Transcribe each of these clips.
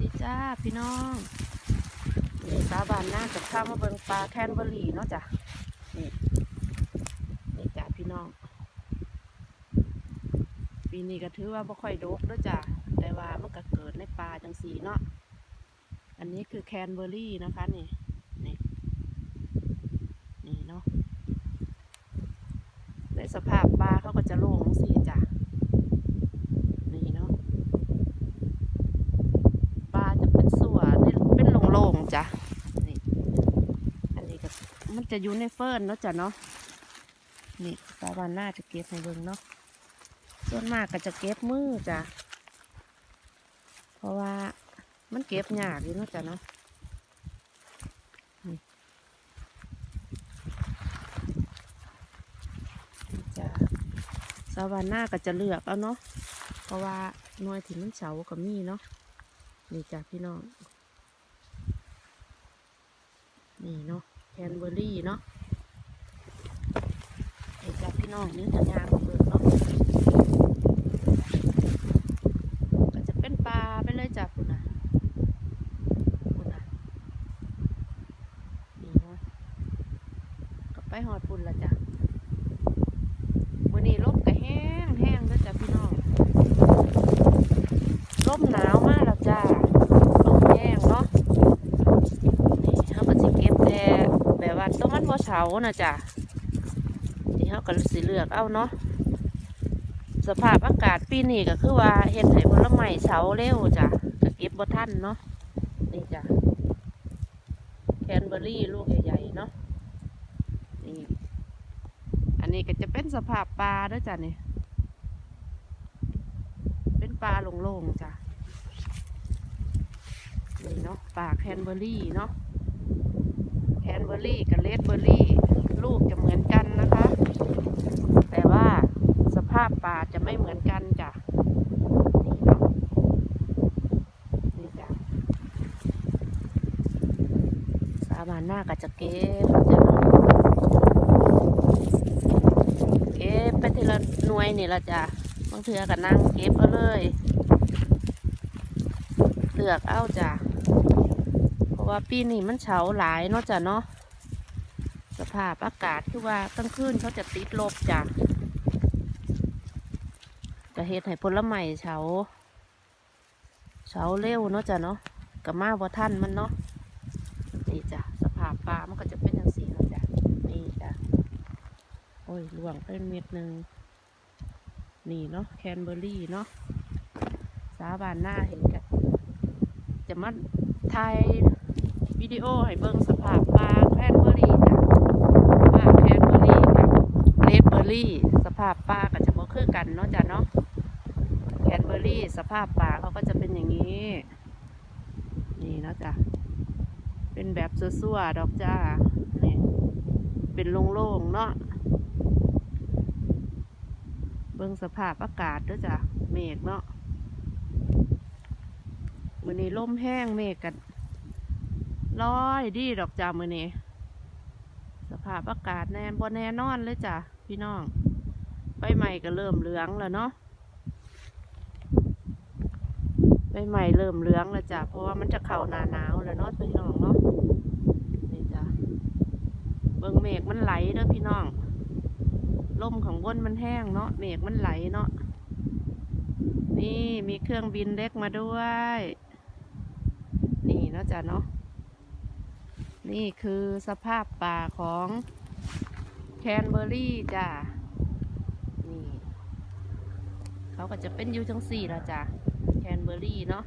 ดีจ้าพี่น้องนี่สาบานหน้ากับข้าวมาเบิงปลาแคนเบอรี่เนาะจ้ะนี่นี่จ้าพี่น้อง ปีนี้ก็ถือว่าบ่ค่อยดกเด้วยจ้ะแต่ว่ามันก็เกิดในปลาจังสีเนาะอันนี้คือแคนเบอรี่นะคะนี่นี่นี่เนาะในสภาพปลาเขาก็จะโล่งจังสีจ้ะนี่เนาะ ปลาจะเป็นส่วนนี่เป็นโล่งๆจ้ะนี่ อันนี้ก็มัน จะอยู่ในเฟิร์นเนาะจ้ะเนาะนี่ปลาวานหน้าจะเก็บในเบิงเนาะส่วนมากก็จะเก็บมือจ้ะเพราะว่ามันเก็บยากอยู่เนาะจ้ะเนาะนี่จ้ะสาวานหน้าก็จะเลือกเอาเนาะเพราะว่าหน่วยที่มันเฉาก็มีเนาะนี่จ้ะพี่น้องนี่เนาะ นเบอร์รี่เนาะนี่จ้ะพี่น้องนี่จะยางเบิกเนาะก็จะเป็นปลาไปเลยจ้ะคุณนะคุณนะนี่เนาะก็ไปหอดปุ่นละจ้ะวันนี้ลมก็แห้งแห้งแล้วจ้ะพี่น้องร่มหนาวมากแล้วจ้าร่มแห้งเนาะ นี่เขาก็สิเก็บแต่แบบว่าต้นมันพอ เฉานะจ้ะนี่เขาก็สิเลือกเอาเนาะสภาพอากาศปีนี้ก็คือว่าเห็ดให้ผลไม้เฉาเร็วจ้ะก็เก็บบ่ทันเนาะนี่จ้ะแคนเบอร์รี่ลูกใหญ่ๆเนาะนี่อันนี้ก็จะเป็นสภาพปลาด้วยจ้ะนี่เป็นปลาโล่งๆจ้ะนี่เนาะปลาแคนเบอร์รี่เนาะ นเบอร์รี่กับเลดเบอร์รี่ ลูกจะเหมือนกันนะคะ แต่ว่าสภาพปลาจะไม่เหมือนกันจ้ะนี่จ้ะสาบานหน้าก็จะเก็บจะเนาะเก็บไปทีละหน่วยนี่ละจ้ะบางเทือก็นั่งเก็บเอาเลยเลือกเอาจ้ะ ว่าปีนี้มันเฉาหลายเนาะจ้ะเนาะสภาพอากาศคือว่ากลางคืนเขาจะติดลบจ้ะจะเฮ็ดให้ผลไม้เฉาเฉาเร็วเนาะจ้ะเนาะกับมาบ่ท่านมันเนาะนี่จ้ะสภาพปลามันก็จะเป็นอย่างสีเนาะจ้ะนี่จ้ะโอ้ยหลวงเป็นเม็ดหนึ่งนี่เนาะแคนเบอร์รี่เนาะสาบานหน้าเห็นกันจะมาถ่าย วิดีโอให้เบิ่งสภาพปลาแคนเบอรี่จ้ะปลาแคนเบอรี่กับเลดเบอรี่ สภาพปลาก็จะบ่คือกันเนาะจ้ะเนาะแคนเบอรี่ สภาพปลาเขาก็จะเป็นอย่างนี้ นี่เนาะจ้ะเป็นแบบซัวๆดอกจ้านี่เป็นโล่งๆเนาะเบิ่งสภาพอากาศเด้วยจ้ะเมฆเนาะมื้อนี้ลมแห้งเมฆกัน ลอยดีดอกจ้ามือนี้สภาพอากาศแน่บ่แน่นอนเลยจ้ะพี่น้องใบใหม่ก็เริ่มเหลืองแล้วเนาะใบใหม่เริ่มเหลืองแล้วจ้ะเพราะว่ามันจะเข้าหนาหนาวแล้วเนาะพี่น้องเนาะนี่จ้ะเบิ่งเมฆมันไหลเด้อพี่น้องลมของบนมันแห้งเนาะเมฆมันไหลเนาะนี่มีเครื่องบินเล็กมาด้วย นี่เนาะจ้ะเนาะ นี่คือสภาพป่าของแคนเบอร์รี่จ้ะ นี่ เขาก็จะเป็นอยู่จังสี่ละจ้ะ แคนเบอร์รี่เนาะ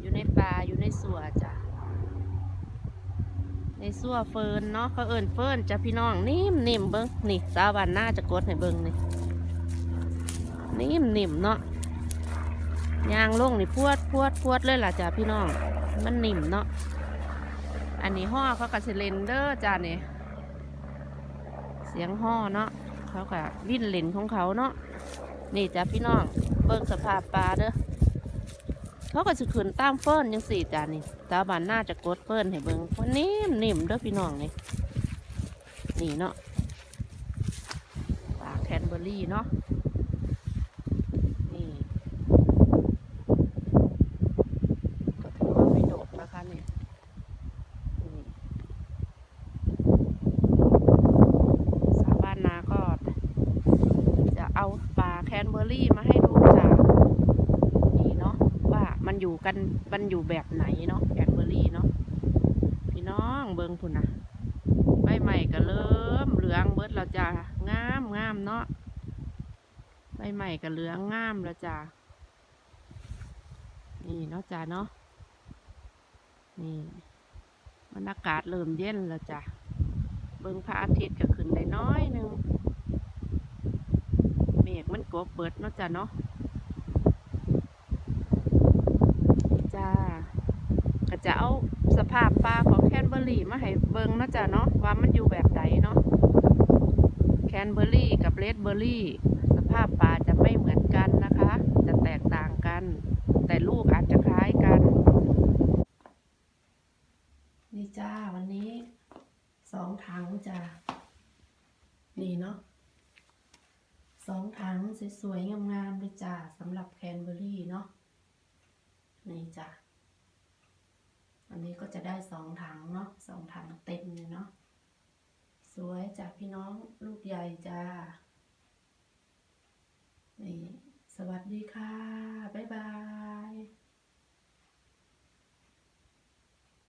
อยู่ในป่าอยู่ในสวนจ้ะ ในซัวเฟิร์นเนาะเขาเอิญเฟิร์นจ้ะพี่น้องนิ่มนิ่มเบิ้งนี่สาวันหน้าจะกดให้เบิ้งนี่ นิ่มนิ่มเนาะยางลงนี่พวดพวดพวดเลยล่ะจ้ะพี่น้อง มันนิ่มเนาะ อันนี้ห่อเขากับซิเลนเดอร์จ้ะนี่เสียงห่อเนาะเขากับวิ่นเลนของเขาเนาะนี่จ้ะพี่น้องเบิ้งสภาพปลาเด้อเขาก็จะขึ้นตามเฟิร์นยังสี่จานนี่ตาบานน้าจะกดเฟิร์นให้เบิ่งว่านิ่มนิ่มๆเด้อพี่น้องนี่นี่เนาะปลาแคนเบอร์รี่เนาะ อรี่มาให้ดูจากนี่เนาะว่ามันอยู่กันมันอยู่แบบไหนเนาะแอนเบอรี่เนาะพี่น้องเบิงพุ่นนะใบใหม่ก็เริ่มเหลืองเบิดเราจะงามงามเนาะใบใหม่ก็เหลืองงามเราจะนี่เนาะจ้าเนาะนี่บรรยากาศเริ่มเย็นแล้วจ้ะเบิ้งพระอาทิตย์ก็ขึ้นได้น้อยนึง เมฆมันกบเบิดเนาะจ้ะเนาะจ้าก็จะเอาสภาพปลาของแคนเบอร์รี่มาให้เบิ่งเนาะจ้ะเนาะว่ามันอยู่แบบใดเนาะแคนเบอร์รี่กับเรดเบอร์รี่สภาพปลาจะไม่เหมือนกันนะคะ จะแตกต่างกัน แต่ลูกอาจจะคล้ายกัน นี่จ้าวันนี้สองถังจ้านี่เนาะ สองถังสวยๆงามๆเลยจ้าสำหรับแคนเบอรี่เนาะนี่จ้ะอันนี้ก็จะได้สองถังเนาะสองถังเต็มเลยเนาะสวยจ้ะพี่น้องลูกใหญ่จ้านี่สวัสดีค่ะ บ๊ายบาย